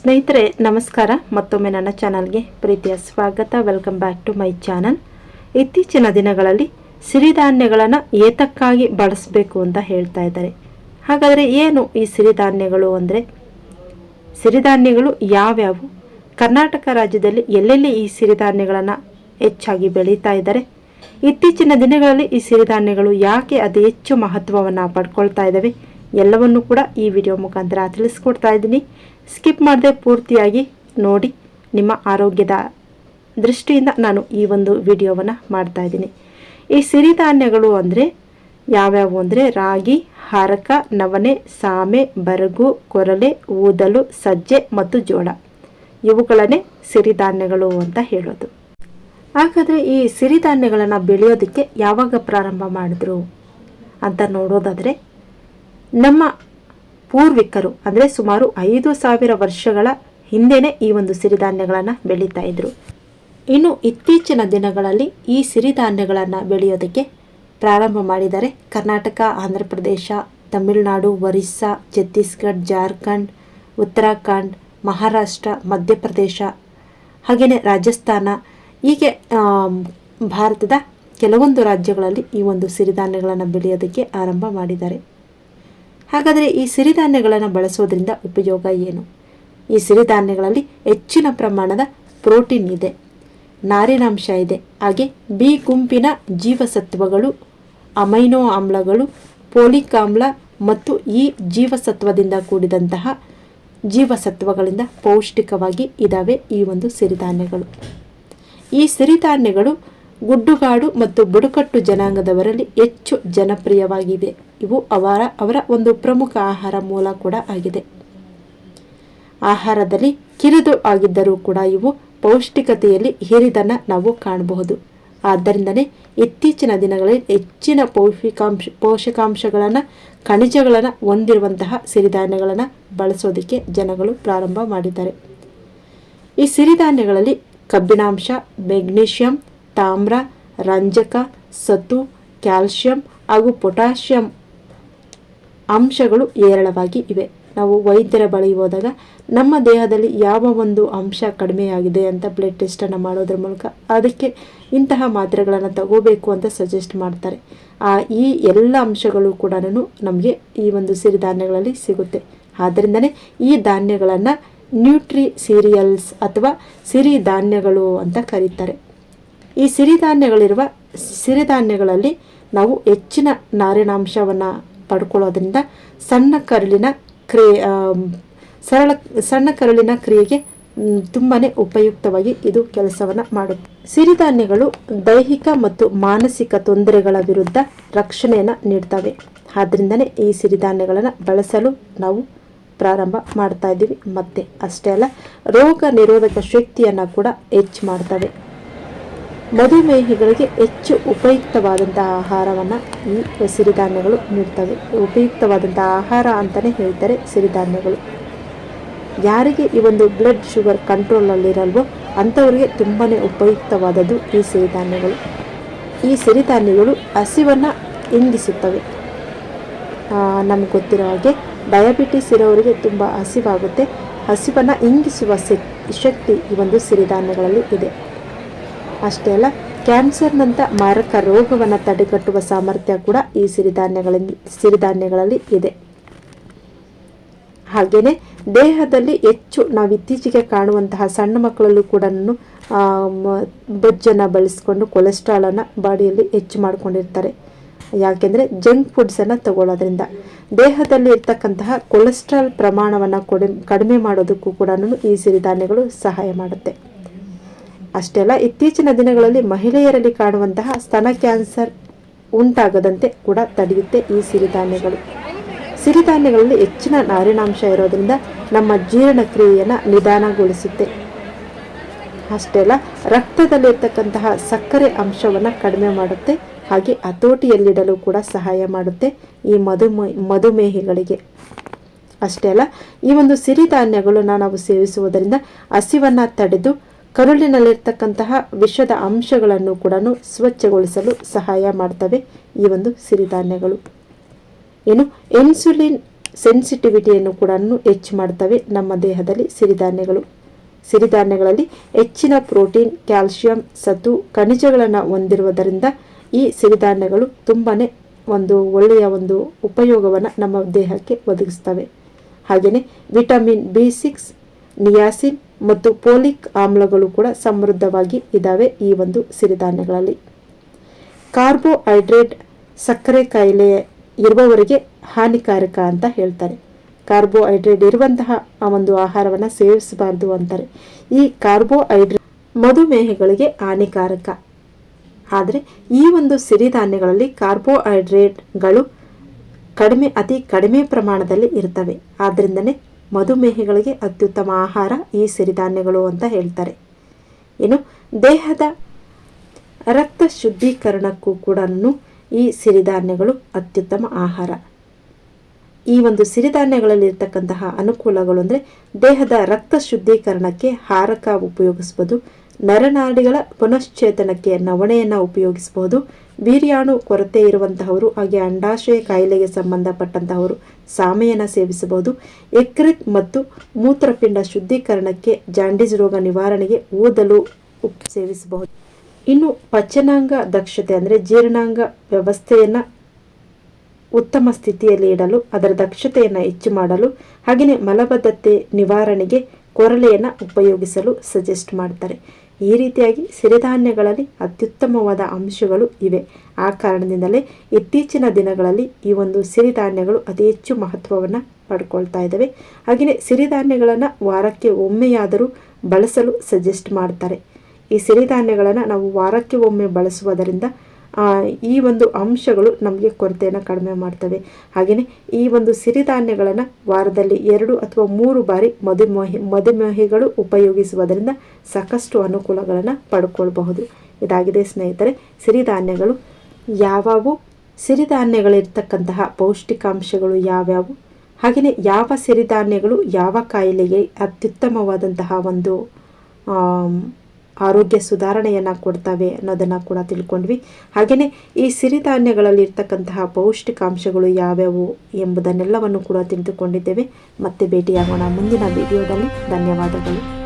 ಸ್ನೇಹಿತರೆ, ನಮಸ್ಕಾರ. ಮತ್ತೊಮ್ಮೆ ನನ್ನ ಚಾನಲ್ಗೆ ಪ್ರೀತಿಯ ಸ್ವಾಗತ. Welcome back to my channel ಇತ್ತೀಚಿನ ದಿನಗಳಲ್ಲಿ ಸಿರಿಧಾನ್ಯಗಳನ್ನು ಏತಕ್ಕಾಗಿ ಬಳಸಬೇಕು ಅಂತ ಹೇಳ್ತಾ ಇದ್ದಾರೆ. ಹಾಗಾದರೆ ಏನು ಈ ಸಿರಿಧಾನ್ಯಗಳು ಅಂದರೆ? ಸಿರಿಧಾನ್ಯಗಳು ಯಾವ್ಯಾವು? ಕರ್ನಾಟಕ ರಾಜ್ಯದಲ್ಲಿ ಎಲ್ಲೆಲ್ಲಿ ಈ ಸಿರಿಧಾನ್ಯಗಳನ್ನು ಹೆಚ್ಚಾಗಿ ಬೆಳೀತಾ ಇದ್ದಾರೆ? ಇತ್ತೀಚಿನ ದಿನಗಳಲ್ಲಿ ಈ ಸಿರಿಧಾನ್ಯಗಳು ಯಾಕೆ ಅತಿ ಹೆಚ್ಚು ಮಹತ್ವವನ್ನು ಪಡ್ಕೊಳ್ತಾ ಇದ್ದಾವೆ? ಎಲ್ಲವನ್ನು ಕೂಡ ಈ ವಿಡಿಯೋ ಮುಖಾಂತರ ತಿಳಿಸ್ಕೊಡ್ತಾ ಇದ್ದೀನಿ. ಸ್ಕಿಪ್ ಮಾಡದೆ ಪೂರ್ತಿಯಾಗಿ ನೋಡಿ ನಿಮ್ಮ ಆರೋಗ್ಯದ ದೃಷ್ಟಿಯಿಂದ ನಾನು ಈ ಒಂದು ವಿಡಿಯೋವನ್ನು ಮಾಡ್ತಾ ಇದ್ದೀನಿ. ಈ ಸಿರಿಧಾನ್ಯಗಳು ಅಂದರೆ ಯಾವ್ಯಾವು ಅಂದರೆ ರಾಗಿ, ಹಾರಕ, ನವಣೆ, ಸಾಮೆ, ಬರಗು, ಕೊರಲೆ, ಊದಲು, ಸಜ್ಜೆ ಮತ್ತು ಜೋಳ. ಇವುಗಳನ್ನೇ ಸಿರಿಧಾನ್ಯಗಳು ಅಂತ ಹೇಳೋದು. ಹಾಗಾದರೆ ಈ ಸಿರಿಧಾನ್ಯಗಳನ್ನು ಬೆಳೆಯೋದಕ್ಕೆ ಯಾವಾಗ ಪ್ರಾರಂಭ ಮಾಡಿದ್ರು ಅಂತ ನೋಡೋದಾದರೆ ನಮ್ಮ ಪೂರ್ವಿಕರು, ಅಂದರೆ ಸುಮಾರು ಐದು ಸಾವಿರ ವರ್ಷಗಳ ಹಿಂದೆನೇ ಈ ಒಂದು ಸಿರಿಧಾನ್ಯಗಳನ್ನು ಬೆಳೀತಾ ಇದ್ರು. ಇನ್ನು ಇತ್ತೀಚಿನ ದಿನಗಳಲ್ಲಿ ಈ ಸಿರಿಧಾನ್ಯಗಳನ್ನು ಬೆಳೆಯೋದಕ್ಕೆ ಪ್ರಾರಂಭ ಮಾಡಿದ್ದಾರೆ ಕರ್ನಾಟಕ, ಆಂಧ್ರ ಪ್ರದೇಶ, ತಮಿಳುನಾಡು, ಒರಿಸ್ಸಾ, ಛತ್ತೀಸ್ಗಢ, ಜಾರ್ಖಂಡ್, ಉತ್ತರಾಖಂಡ್, ಮಹಾರಾಷ್ಟ್ರ, ಮಧ್ಯಪ್ರದೇಶ ಹಾಗೆಯೇ ರಾಜಸ್ಥಾನ, ಹೀಗೆ ಭಾರತದ ಕೆಲವೊಂದು ರಾಜ್ಯಗಳಲ್ಲಿ ಈ ಒಂದು ಸಿರಿಧಾನ್ಯಗಳನ್ನು ಬೆಳೆಯೋದಕ್ಕೆ ಆರಂಭ ಮಾಡಿದ್ದಾರೆ. ಹಾಗಾದರೆ ಈ ಸಿರಿಧಾನ್ಯಗಳನ್ನು ಬಳಸೋದ್ರಿಂದ ಉಪಯೋಗ ಏನು? ಈ ಸಿರಿಧಾನ್ಯಗಳಲ್ಲಿ ಹೆಚ್ಚಿನ ಪ್ರಮಾಣದ ಪ್ರೋಟೀನ್ ಇದೆ, ನಾರಿನಾಂಶ ಇದೆ, ಹಾಗೆ ಬಿ ಗುಂಪಿನ ಜೀವಸತ್ವಗಳು, ಅಮೈನೋ ಆಮ್ಲಗಳು ಪೋಲಿಕ್ ಆಮ್ಲ ಮತ್ತು ಈ ಜೀವಸತ್ವದಿಂದ ಕೂಡಿದಂತಹ ಜೀವಸತ್ವಗಳಿಂದ ಪೌಷ್ಟಿಕವಾಗಿ ಇದ್ದಾವೆ ಈ ಒಂದು ಸಿರಿಧಾನ್ಯಗಳು. ಈ ಸಿರಿಧಾನ್ಯಗಳು ಗುಡ್ಡುಗಾಡು ಮತ್ತು ಬುಡಕಟ್ಟು ಜನಾಂಗದವರಲ್ಲಿ ಹೆಚ್ಚು ಜನಪ್ರಿಯವಾಗಿದೆ. ಇವು ಅವರ ಅವರ ಒಂದು ಪ್ರಮುಖ ಆಹಾರ ಮೂಲ ಕೂಡ ಆಗಿದೆ. ಆಹಾರದಲ್ಲಿ ಕಿರಿದು ಆಗಿದ್ದರೂ ಕೂಡ ಇವು ಪೌಷ್ಟಿಕತೆಯಲ್ಲಿ ಹಿರಿದನ್ನು ನಾವು ಕಾಣಬಹುದು. ಆದ್ದರಿಂದನೇ ಇತ್ತೀಚಿನ ದಿನಗಳಲ್ಲಿ ಹೆಚ್ಚಿನ ಪೌಷ್ಟಿಕಾಂಶ, ಪೋಷಕಾಂಶಗಳನ್ನು, ಖನಿಜಗಳನ್ನು ಹೊಂದಿರುವಂತಹ ಸಿರಿಧಾನ್ಯಗಳನ್ನು ಬಳಸೋದಕ್ಕೆ ಜನಗಳು ಪ್ರಾರಂಭ ಮಾಡಿದ್ದಾರೆ. ಈ ಸಿರಿಧಾನ್ಯಗಳಲ್ಲಿ ಕಬ್ಬಿಣಾಂಶ, ಮೆಗ್ನೀಷಿಯಂ ತಾಮ್ರ, ರಂಜಕ ಸತು ಕ್ಯಾಲ್ಶಿಯಂ ಹಾಗೂ ಪೊಟ್ಯಾಷಿಯಂ ಅಂಶಗಳು ಹೇರಳವಾಗಿ ಇವೆ. ನಾವು ವೈದ್ಯರ ಬಳಿ ಹೋದಾಗ ನಮ್ಮ ದೇಹದಲ್ಲಿ ಯಾವ ಒಂದು ಅಂಶ ಕಡಿಮೆಯಾಗಿದೆ ಅಂತ ಬ್ಲಡ್ ಟೆಸ್ಟನ್ನು ಮಾಡೋದ್ರ ಮೂಲಕ ಅದಕ್ಕೆ ಇಂತಹ ಮಾತ್ರೆಗಳನ್ನು ತಗೋಬೇಕು ಅಂತ ಸಜೆಸ್ಟ್ ಮಾಡ್ತಾರೆ. ಆ ಈ ಎಲ್ಲ ಅಂಶಗಳು ಕೂಡ ನಮಗೆ ಈ ಒಂದು ಸಿರಿಧಾನ್ಯಗಳಲ್ಲಿ ಸಿಗುತ್ತೆ. ಆದ್ದರಿಂದನೇ ಈ ಧಾನ್ಯಗಳನ್ನು ನ್ಯೂಟ್ರಿ ಸೀರಿಯಲ್ಸ್ ಅಥವಾ ಸಿರಿಧಾನ್ಯಗಳು ಅಂತ ಕರೀತಾರೆ. ಈ ಸಿರಿಧಾನ್ಯಗಳಿರುವ ಸಿರಿಧಾನ್ಯಗಳಲ್ಲಿ ನಾವು ಹೆಚ್ಚಿನ ನಾರಿನಾಂಶವನ್ನು ಪಡ್ಕೊಳ್ಳೋದ್ರಿಂದ ಸಣ್ಣ ಕರುಳಿನ ಕ್ರಿಯೆ ಸರಳ, ಸಣ್ಣ ಕರುಳಿನ ಕ್ರಿಯೆಗೆ ತುಂಬಾ ಉಪಯುಕ್ತವಾಗಿ ಇದು ಕೆಲಸವನ್ನು ಮಾಡುತ್ತೆ. ಸಿರಿಧಾನ್ಯಗಳು ದೈಹಿಕ ಮತ್ತು ಮಾನಸಿಕ ತೊಂದರೆಗಳ ವಿರುದ್ಧ ರಕ್ಷಣೆಯನ್ನು ನೀಡ್ತವೆ. ಆದ್ದರಿಂದನೇ ಈ ಸಿರಿಧಾನ್ಯಗಳನ್ನು ಬಳಸಲು ನಾವು ಪ್ರಾರಂಭ ಮಾಡ್ತಾ ಇದ್ದೀವಿ. ಮತ್ತೆ ಅಷ್ಟೇ ಅಲ್ಲ, ರೋಗ ನಿರೋಧಕ ಶಕ್ತಿಯನ್ನು ಕೂಡ ಹೆಚ್ಚು ಮಾಡ್ತವೆ. ಮಧುಮೇಹಿಗಳಿಗೆ ಹೆಚ್ಚು ಉಪಯುಕ್ತವಾದಂತಹ ಆಹಾರವನ್ನು ಈ ಸಿರಿಧಾನ್ಯಗಳು ನೀಡ್ತವೆ. ಉಪಯುಕ್ತವಾದಂಥ ಆಹಾರ ಅಂತಲೇ ಹೇಳ್ತಾರೆ ಸಿರಿಧಾನ್ಯಗಳು. ಯಾರಿಗೆ ಈ ಒಂದು ಬ್ಲಡ್ ಶುಗರ್ ಕಂಟ್ರೋಲಲ್ಲಿರಲ್ವೋ ಅಂಥವರಿಗೆ ತುಂಬಾ ಉಪಯುಕ್ತವಾದದ್ದು ಈ ಸಿರಿಧಾನ್ಯಗಳು. ಈ ಸಿರಿಧಾನ್ಯಗಳು ಹಸಿವನ್ನು ಇಂಗಿಸುತ್ತವೆ. ನಮ್ಗೆ ಗೊತ್ತಿರೋ ಹಾಗೆ ಡಯಾಬಿಟಿಸ್ ಇರೋರಿಗೆ ತುಂಬ ಹಸಿವಾಗುತ್ತೆ. ಹಸಿವನ್ನು ಇಂಗಿಸುವ ಶಕ್- ಶಕ್ತಿ ಈ ಒಂದು ಸಿರಿಧಾನ್ಯಗಳಲ್ಲಿ ಇದೆ. ಅಷ್ಟೇ ಅಲ್ಲ, ಕ್ಯಾನ್ಸರ್ನಂಥ ಮಾರಕ ರೋಗವನ್ನು ತಡೆಗಟ್ಟುವ ಸಾಮರ್ಥ್ಯ ಕೂಡ ಈ ಸಿರಿಧಾನ್ಯಗಳಲ್ಲಿ ಸಿರಿಧಾನ್ಯಗಳಲ್ಲಿ ಇದೆ. ಹಾಗೆಯೇ ದೇಹದಲ್ಲಿ ಹೆಚ್ಚು ನಾವು ಇತ್ತೀಚೆಗೆ ಕಾಣುವಂತಹ ಸಣ್ಣ ಮಕ್ಕಳಲ್ಲೂ ಕೂಡ ಬೊಜ್ಜನ್ನು ಬಳಸಿಕೊಂಡು ಕೊಲೆಸ್ಟ್ರಾಲನ್ನು ಬಾಡಿಯಲ್ಲಿ ಹೆಚ್ಚು ಮಾಡ್ಕೊಂಡಿರ್ತಾರೆ. ಯಾಕೆಂದರೆ ಜಂಕ್ ಫುಡ್ಸನ್ನು ತಗೊಳ್ಳೋದ್ರಿಂದ. ದೇಹದಲ್ಲಿ ಇರ್ತಕ್ಕಂತಹ ಕೊಲೆಸ್ಟ್ರಾಲ್ ಪ್ರಮಾಣವನ್ನು ಕೊಡಿ, ಕಡಿಮೆ ಮಾಡೋದಕ್ಕೂ ಕೂಡ ಈ ಸಿರಿಧಾನ್ಯಗಳು ಸಹಾಯ ಮಾಡುತ್ತೆ. ಅಷ್ಟೇ ಅಲ್ಲ ಇತ್ತೀಚಿನ ದಿನಗಳಲ್ಲಿ ಮಹಿಳೆಯರಲ್ಲಿ ಕಾಣುವಂತಹ ಸ್ತನ ಕ್ಯಾನ್ಸರ್ ಉಂಟಾಗದಂತೆ ಕೂಡ ತಡೆಯುತ್ತೆ ಈ ಸಿರಿಧಾನ್ಯಗಳು. ಸಿರಿಧಾನ್ಯಗಳಲ್ಲಿ ಹೆಚ್ಚಿನ ನಾರಿನಾಂಶ ಇರೋದ್ರಿಂದ ನಮ್ಮ ಜೀರ್ಣಕ್ರಿಯೆಯನ್ನು ನಿಧಾನಗೊಳಿಸುತ್ತೆ. ಅಷ್ಟೇ ಅಲ್ಲ ರಕ್ತದಲ್ಲಿರ್ತಕ್ಕಂತಹ ಸಕ್ಕರೆ ಅಂಶವನ್ನು ಕಡಿಮೆ ಮಾಡುತ್ತೆ. ಹಾಗೆ ಹತೋಟಿಯಲ್ಲಿಡಲು ಕೂಡ ಸಹಾಯ ಮಾಡುತ್ತೆ ಈ ಮಧುಮೇ ಮಧುಮೇಹಿಗಳಿಗೆ. ಅಷ್ಟೇ ಅಲ್ಲ ಈ ಒಂದು ಸಿರಿಧಾನ್ಯಗಳನ್ನು ನಾವು ಸೇವಿಸುವುದರಿಂದ ಹಸಿವನ್ನು ತಡೆದು ಕರುಳಿನಲ್ಲಿರ್ತಕ್ಕಂತಹ ವಿಷದ ಅಂಶಗಳನ್ನು ಕೂಡ ಸ್ವಚ್ಛಗೊಳಿಸಲು ಸಹಾಯ ಮಾಡ್ತವೆ ಈ ಒಂದು ಸಿರಿಧಾನ್ಯಗಳು. ಏನು? ಇನ್ಸುಲಿನ್ ಸೆನ್ಸಿಟಿವಿಟಿಯನ್ನು ಕೂಡ ಹೆಚ್ಚು ಮಾಡ್ತವೆ ನಮ್ಮ ದೇಹದಲ್ಲಿ ಸಿರಿಧಾನ್ಯಗಳು. ಸಿರಿಧಾನ್ಯಗಳಲ್ಲಿ ಹೆಚ್ಚಿನ ಪ್ರೋಟೀನ್, ಕ್ಯಾಲ್ಶಿಯಂ ಸತು ಖನಿಜಗಳನ್ನು ಹೊಂದಿರುವುದರಿಂದ ಈ ಸಿರಿಧಾನ್ಯಗಳು ತುಂಬಾ ಒಂದು ಒಳ್ಳೆಯ ಒಂದು ಉಪಯೋಗವನ್ನು ನಮ್ಮ ದೇಹಕ್ಕೆ ಒದಗಿಸ್ತವೆ. ಹಾಗೆಯೇ ವಿಟಮಿನ್ ಬಿ ಸಿಕ್ಸ್, ನಿಯಾಸಿನ್ ಮತ್ತು ಪೋಲಿಕ್ ಆಮ್ಲಗಳು ಕೂಡ ಸಮೃದ್ಧವಾಗಿ ಇದ್ದಾವೆ ಈ ಒಂದು ಸಿರಿಧಾನ್ಯಗಳಲ್ಲಿ. ಕಾರ್ಬೋಹೈಡ್ರೇಟ್ ಸಕ್ಕರೆ ಕಾಯಿಲೆ ಇರುವವರಿಗೆ ಹಾನಿಕಾರಕ ಅಂತ ಹೇಳ್ತಾರೆ. ಕಾರ್ಬೋಹೈಡ್ರೇಟ್ ಇರುವಂತಹ ಆ ಒಂದು ಆಹಾರವನ್ನು ಸೇವಿಸಬಾರ್ದು ಅಂತಾರೆ. ಈ ಕಾರ್ಬೋಹೈಡ್ರೇಟ್ ಮಧುಮೇಹಗಳಿಗೆ ಹಾನಿಕಾರಕ. ಆದರೆ ಈ ಒಂದು ಸಿರಿಧಾನ್ಯಗಳಲ್ಲಿ ಕಾರ್ಬೋಹೈಡ್ರೇಟ್ಗಳು ಕಡಿಮೆ, ಅತಿ ಕಡಿಮೆ ಪ್ರಮಾಣದಲ್ಲಿ ಇರ್ತವೆ. ಆದ್ದರಿಂದನೇ ಮಧುಮೇಹಿಗಳಿಗೆ ಅತ್ಯುತ್ತಮ ಆಹಾರ ಈ ಸಿರಿಧಾನ್ಯಗಳು ಅಂತ ಹೇಳ್ತಾರೆ. ಇನ್ನು ದೇಹದ ರಕ್ತ ಶುದ್ಧೀಕರಣಕ್ಕೂ ಕೂಡ ಈ ಸಿರಿಧಾನ್ಯಗಳು ಅತ್ಯುತ್ತಮ ಆಹಾರ. ಈ ಒಂದು ಸಿರಿಧಾನ್ಯಗಳಲ್ಲಿರ್ತಕ್ಕಂತಹ ಅನುಕೂಲಗಳು ಅಂದರೆ ದೇಹದ ರಕ್ತ ಶುದ್ಧೀಕರಣಕ್ಕೆ ಹಾರಕ ಉಪಯೋಗಿಸ್ಬೋದು, ನರನಾಡಿಗಳ ಪುನಶ್ಚೇತನಕ್ಕೆ ನವಣೆಯನ್ನು ಉಪಯೋಗಿಸಬಹುದು ವೀರ್ಯಾಣು ಕೊರತೆ ಇರುವಂತಹವರು ಹಾಗೆ ಅಂಡಾಶಯ ಕಾಯಿಲೆಗೆ ಸಂಬಂಧಪಟ್ಟಂತಹವರು ಸಾಮೆಯನ್ನು ಸೇವಿಸಬಹುದು. ಎಕ್ರಿಕ್ ಮತ್ತು ಮೂತ್ರಪಿಂಡ ಶುದ್ಧೀಕರಣಕ್ಕೆ ಜಾಂಡೀಸ್ ರೋಗ ನಿವಾರಣೆಗೆ ಓದಲು ಸೇವಿಸಬಹುದು. ಇನ್ನು ಪಚನಾಂಗ ದಕ್ಷತೆ ಅಂದರೆ ಜೀರ್ಣಾಂಗ ವ್ಯವಸ್ಥೆಯನ್ನು ಉತ್ತಮ ಸ್ಥಿತಿಯಲ್ಲಿ ಇಡಲು, ಅದರ ದಕ್ಷತೆಯನ್ನು ಹೆಚ್ಚು ಮಾಡಲು, ಹಾಗೆಯೇ ಮಲಬದ್ಧತೆ ನಿವಾರಣೆಗೆ ಕೊರಲೆಯನ್ನು ಉಪಯೋಗಿಸಲು ಸಜೆಸ್ಟ್ ಮಾಡ್ತಾರೆ. ಈ ರೀತಿಯಾಗಿ ಸಿರಿಧಾನ್ಯಗಳಲ್ಲಿ ಅತ್ಯುತ್ತಮವಾದ ಅಂಶಗಳು ಇವೆ. ಆ ಕಾರಣದಿಂದಲೇ ಇತ್ತೀಚಿನ ದಿನಗಳಲ್ಲಿ ಈ ಒಂದು ಸಿರಿಧಾನ್ಯಗಳು ಅತಿ ಹೆಚ್ಚು ಮಹತ್ವವನ್ನು ಪಡ್ಕೊಳ್ತಾ ಇದ್ದಾವೆ ಹಾಗೆಯೇ ಸಿರಿಧಾನ್ಯಗಳನ್ನು ವಾರಕ್ಕೆ ಒಮ್ಮೆಯಾದರೂ ಬಳಸಲು ಸಜೆಸ್ಟ್ ಮಾಡ್ತಾರೆ. ಈ ಸಿರಿಧಾನ್ಯಗಳನ್ನು ನಾವು ವಾರಕ್ಕೆ ಒಮ್ಮೆ ಬಳಸುವುದರಿಂದ ಈ ಒಂದು ಅಂಶಗಳು ನಮಗೆ ಕೊರತೆಯನ್ನು ಕಡಿಮೆ ಮಾಡ್ತವೆ. ಹಾಗೆಯೇ ಈ ಒಂದು ಸಿರಿಧಾನ್ಯಗಳನ್ನು ವಾರದಲ್ಲಿ ಎರಡು ಅಥವಾ ಮೂರು ಬಾರಿ ಮಧುಮೇಹಿ, ಮಧುಮೇಹಿಗಳು ಉಪಯೋಗಿಸುವುದರಿಂದ ಸಾಕಷ್ಟು ಅನುಕೂಲಗಳನ್ನು ಪಡ್ಕೊಳ್ಬಹುದು. ಇದಾಗಿದೆ ಸ್ನೇಹಿತರೆ, ಸಿರಿಧಾನ್ಯಗಳು ಯಾವ್ಯಾವು? ಸಿರಿಧಾನ್ಯಗಳಿರ್ತಕ್ಕಂತಹ ಪೌಷ್ಟಿಕಾಂಶಗಳು ಯಾವ್ಯಾವು? ಹಾಗೆಯೇ ಯಾವ ಸಿರಿಧಾನ್ಯಗಳು ಯಾವ ಕಾಯಿಲೆಗೆ ಅತ್ಯುತ್ತಮವಾದಂತಹ ಒಂದು ಆರೋಗ್ಯ ಸುಧಾರಣೆಯನ್ನು ಕೊಡ್ತವೆ ಅನ್ನೋದನ್ನು ಕೂಡ ತಿಳ್ಕೊಂಡ್ವಿ. ಹಾಗೆಯೇ ಈ ಸಿರಿಧಾನ್ಯಗಳಲ್ಲಿ ಇರ್ತಕ್ಕಂತಹ ಪೌಷ್ಟಿಕಾಂಶಗಳು ಯಾವ್ಯಾವು ಎಂಬುದನ್ನೆಲ್ಲವನ್ನು ಕೂಡ ತಿಳಿದುಕೊಂಡಿದ್ದೇವೆ. ಮತ್ತೆ ಭೇಟಿಯಾಗೋಣ ಮುಂದಿನ ವಿಡಿಯೋದಲ್ಲಿ. ಧನ್ಯವಾದಗಳು.